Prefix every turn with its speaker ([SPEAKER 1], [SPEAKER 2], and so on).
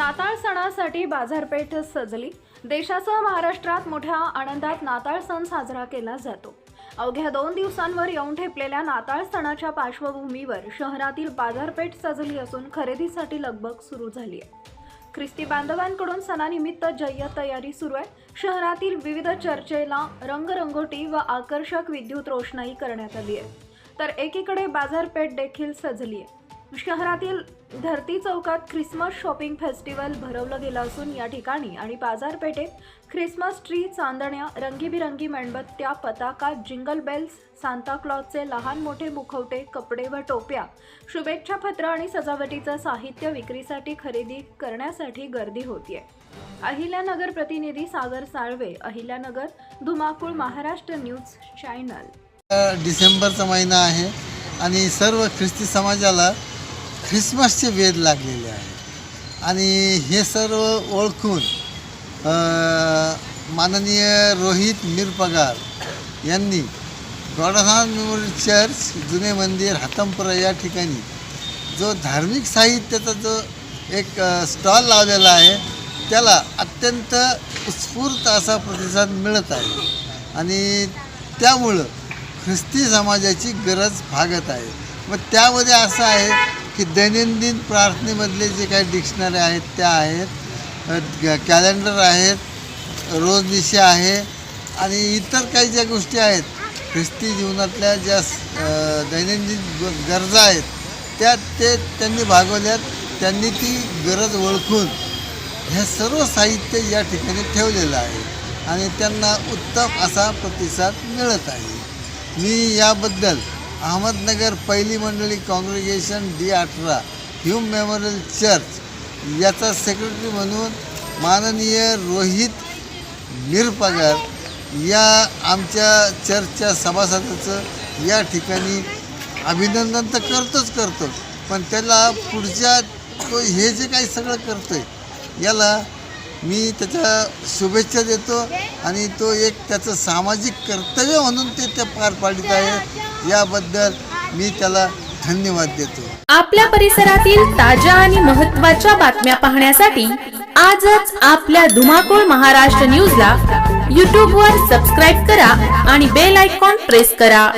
[SPEAKER 1] नाताळ सणासाठी बाजारपेठ सजली. देशासह महाराष्ट्रात मोठ्या आनंदात नाताळ सण साजरा केला जातो. अवघ्या दोन दिवसांवर येऊन ठेपलेल्या नाताळ सणाच्या पार्श्वभूमीवर शहरातील बाजारपेठ सजली असून खरेदीसाठी लगबग सुरू झाली आहे. ख्रिस्ती बांधवांकडून सणानिमित्त जय्यत तयारी सुरू आहे. शहरातील विविध चर्चेला रंगरंगोटी व आकर्षक विद्युत रोषणाई करण्यात आली आहे. तर एकीकडे बाजारपेठ देखील सजली आहे. शहरातील धरती चौकात ख्रिसमस शॉपिंग फेस्टिवल भरवलं गेलं असून या ठिकाणी आणि बाजारपेठेत ख्रिसमस ट्री चांदण्या रंगीबिरंगी मेणबत्त्या पताका जिंगल बेल्स सांताक्लॉजचे लहान मोठे मुखवटे कपडे व टोप्या शुभेच्छा पत्र आणि सजावटीचं साहित्य विक्रीसाठी खरेदी करण्यासाठी गर्दी होतीये. अहिल्यानगर प्रतिनिधी सागर साळवे अहिल्यानगर धुमाकूळ महाराष्ट्र न्यूज चॅनल.
[SPEAKER 2] डिसेंबरचा महिना आहे आणि सर्व ख्रिस्ती समाजाला ख्रिसमसचे वेध लागलेले आहे आणि हे सर्व ओळखून माननीय रोहित मिरपगार यांनी गॉडहान मेमोरियल चर्च जुने मंदिर हातमपुरा या ठिकाणी जो धार्मिक साहित्याचा जो एक स्टॉल लावलेला आहे त्याला अत्यंत उत्स्फूर्त असा प्रतिसाद मिळत आहे. आणि त्यामुळं ख्रिस्ती समाजाची गरज भागत आहे. मग त्यामध्ये असं आहे की दैनंदिन प्रार्थनेमधले जे काही डिक्शनरी आहेत त्या आहेत. कॅलेंडर आहेत रोजनिशी आहे आणि इतर काही ज्या गोष्टी आहेत ख्रिस्ती जीवनातल्या ज्या दैनंदिन गरजा आहेत त्या ते त्यांनी भागवल्यात. त्यांनी ती गरज ओळखून हे सर्व साहित्य या ठिकाणी ठेवलेलं आहे आणि त्यांना उत्तम असा प्रतिसाद मिळत आहे. मी याबद्दल अहमदनगर पहिली मंडळी काँग्रिगेशन डी अठरा ह्यूम मेमोरियल चर्च. याचा सेक्रेटरी म्हणून माननीय रोहित निरपगार या आमच्या चर्चच्या सभासदाचं या ठिकाणी अभिनंदन तर करतोच करतो पण त्याला पुढच्या तो हे जे काही सगळं करतो आहे याला मी त्याच्या शुभेच्छा देतो आणि तो एक त्याचं सामाजिक कर्तव्य म्हणून ते ते पार पाडित आहे. याबद्दल मी त्याला धन्यवाद देतो.
[SPEAKER 3] आपल्या परिसरातील ताज्या आणि महत्त्वाच्या बातम्या पाहण्यासाठी आजच आपल्या धुमाकूळ महाराष्ट्र न्यूजला यूट्यूबवर सबस्क्राईब करा आणि बेल आयकॉन प्रेस करा.